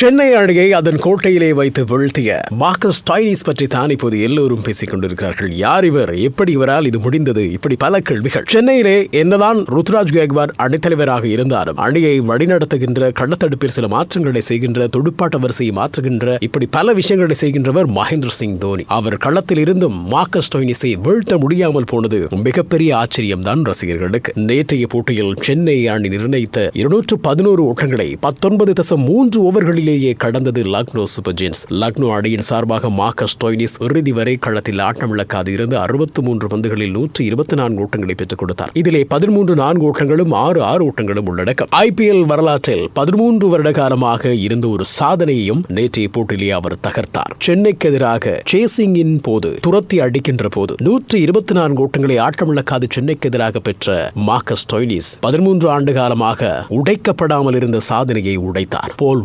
சென்னை அணியை அதன் கோட்டையிலே வைத்து வீழ்த்திய மார்க்கஸ் டாய்னிஸ் பற்றி தான் இப்போது எல்லோரும் பேசிக் கொண்டிருக்கிறார்கள். யார் இவர்? எப்படி இவரால் இது முடிந்தது? இப்படி பல கேள்விகள். சென்னையிலே என்னதான் ருத்ராஜ் கேக்வார் அணித்தலைவராக இருந்தாலும் அணியை வழிநடத்துகின்ற கள்ளத்தடுப்பில் சில மாற்றங்களை செய்கின்ற துடுப்பாட்ட வரிசையை மாற்றுகின்ற இப்படி பல விஷயங்களை செய்கின்றவர் மகேந்திர சிங் தோனி. அவர் களத்தில் இருந்தும் மார்க்கஸ் டாய்னிஸை வீழ்த்த முடியாமல் போனது மிகப்பெரிய ஆச்சரியம்தான் ரசிகர்களுக்கு. நேற்றைய போட்டியில் சென்னை அணி நிர்ணயித்த இருநூற்று பதினோரு ஓட்டங்களை பத்தொன்பது தசம் மூன்று ஓவர்களில் ஓவர்களிலேயே கடந்தது லக்னோ சூப்பர் ஜெயின்ஸ் லக்னோ அணியின் சார்பாக மார்க்கஸ் டொய்னிஸ் இறுதி வரை களத்தில் ஆட்டமிழக்காது இருந்து அறுபத்து மூன்று பந்துகளில் நூற்றி இருபத்தி நான்கு ஓட்டங்களை பெற்றுக் கொடுத்தார். இதிலே பதிமூன்று நான்கு ஓட்டங்களும் ஆறு ஆறு ஓட்டங்களும் உள்ளடக்கம். ஐபிஎல் வரலாற்றில் பதிமூன்று வருட காலமாக இருந்த ஒரு சாதனையையும் நேற்றைய போட்டியிலே அவர் தகர்த்தார். சென்னைக்கு எதிராக சேசிங்கின் போது துரத்தி அடிக்கின்ற போது நூற்றி இருபத்தி நான்கு ஓட்டங்களை ஆட்டமிழக்காது சென்னைக்கு எதிராக பெற்ற மார்க்கஸ் டொய்னிஸ் பதிமூன்று ஆண்டு காலமாக உடைக்கப்படாமல் இருந்த சாதனையை உடைத்தார். போல்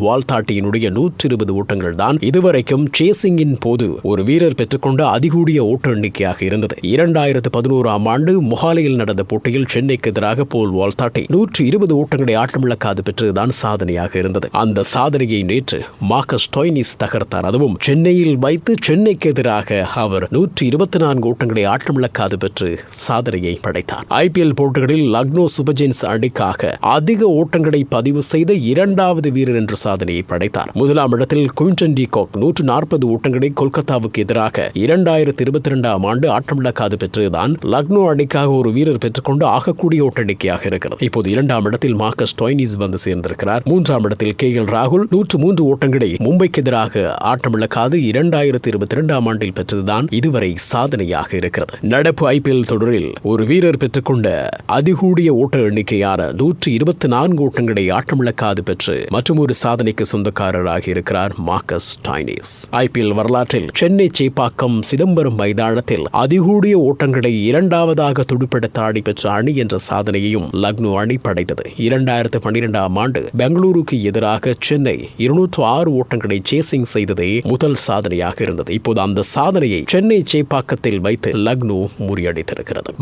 போட்டியினுடைய நூற்றி இருபது ஓட்டங்கள் தான் இதுவரைக்கும் சேசிங்கின் போது ஒரு வீரர் பெற்றுக்கொண்ட அதிகூடிய ஓட்ட எண்ணிக்கையாக இருந்தது. இரண்டாயிரத்து பதினோராம் ஆண்டு மொஹாலியில் நடந்த போட்டியில் சென்னைக்கு எதிராக போல் வால்தாட்டி நூற்றி இருபது ஓட்டங்களை ஆட்டமிழக்காது பெற்றதுதான் சாதனையாக இருந்தது. அந்த சாதனையை நேற்று மார்க்கஸ் டொய்னிஸ் தகர்த்தார். அதுவும் சென்னையில் வைத்து சென்னைக்கு எதிராக அவர் நூற்றி இருபத்தி நான்கு ஓட்டங்களை ஆட்டமிழக்காது பெற்று சாதனையை படைத்தார். ஐபிஎல் போட்டிகளில் லக்னோ சூப்பர் அணிக்காக அதிக ஓட்டங்களை பதிவு செய்த இரண்டாவது வீரர் என்ற சாதனையை படைத்தார். முதலாம் இடத்தில் குவிண்டன் டி கோக் நூற்று நாற்பது ஓட்டங்களை கொல்கத்தாவுக்கு எதிராக இரண்டாயிரத்தி இருபத்தி இரண்டாம் ஆண்டு ஆட்டமிழக்காது பெற்றதுதான் லக்னோ அணிக்காக ஒரு வீரர் பெற்றுக்கொண்டு ஆகக்கூடிய ஓட்ட இருக்கிறது. இப்போது இரண்டாம் இடத்தில் மார்க்கஸ் டொய்னிஸ் வந்து சேர்ந்திருக்கிறார். மூன்றாம் இடத்தில் கே எல் ராகுல் நூற்று மூன்று ஓட்டங்களை மும்பைக்கு எதிராக ஆட்டமிழக்காது இரண்டாயிரத்தி இருபத்தி இரண்டாம் ஆண்டில் பெற்றதுதான் இதுவரை சாதனையாக இருக்கிறது. நடப்பு ஐபிஎல் தொடரில் ஒரு வீரர் பெற்றுக்கொண்ட அதிகூடிய ஓட்ட எண்ணிக்கையான நூற்று இருபத்தி நான்கு ஓட்டங்களை ஆட்டமிழக்காது பெற்று மற்றும் ஒரு சாதனைக்கு சொந்த சொந்தக்காரராக இருக்கிறார் மார்க்கஸ் டைனிஸ் ஐபிஎல் வரலாற்றில் சென்னை சேப்பாக்கம் சிதம்பரம் மைதானத்தில் அதிகூடிய ஓட்டங்களை இரண்டாவதாக துடுப்பெடுத்த ஆடி பெற்ற அணி என்ற சாதனையையும் லக்னோ அணி படைத்தது. இரண்டாயிரத்து பன்னிரெண்டாம் ஆண்டு பெங்களூருக்கு எதிராக சென்னை இருநூற்று ஆறு ஓட்டங்களை சேசிங் செய்ததே முதல் சாதனையாக இருந்தது. இப்போது அந்த சாதனையை சென்னை சேப்பாக்கத்தில் வைத்து லக்னோ முறியடித்திருக்கிறது.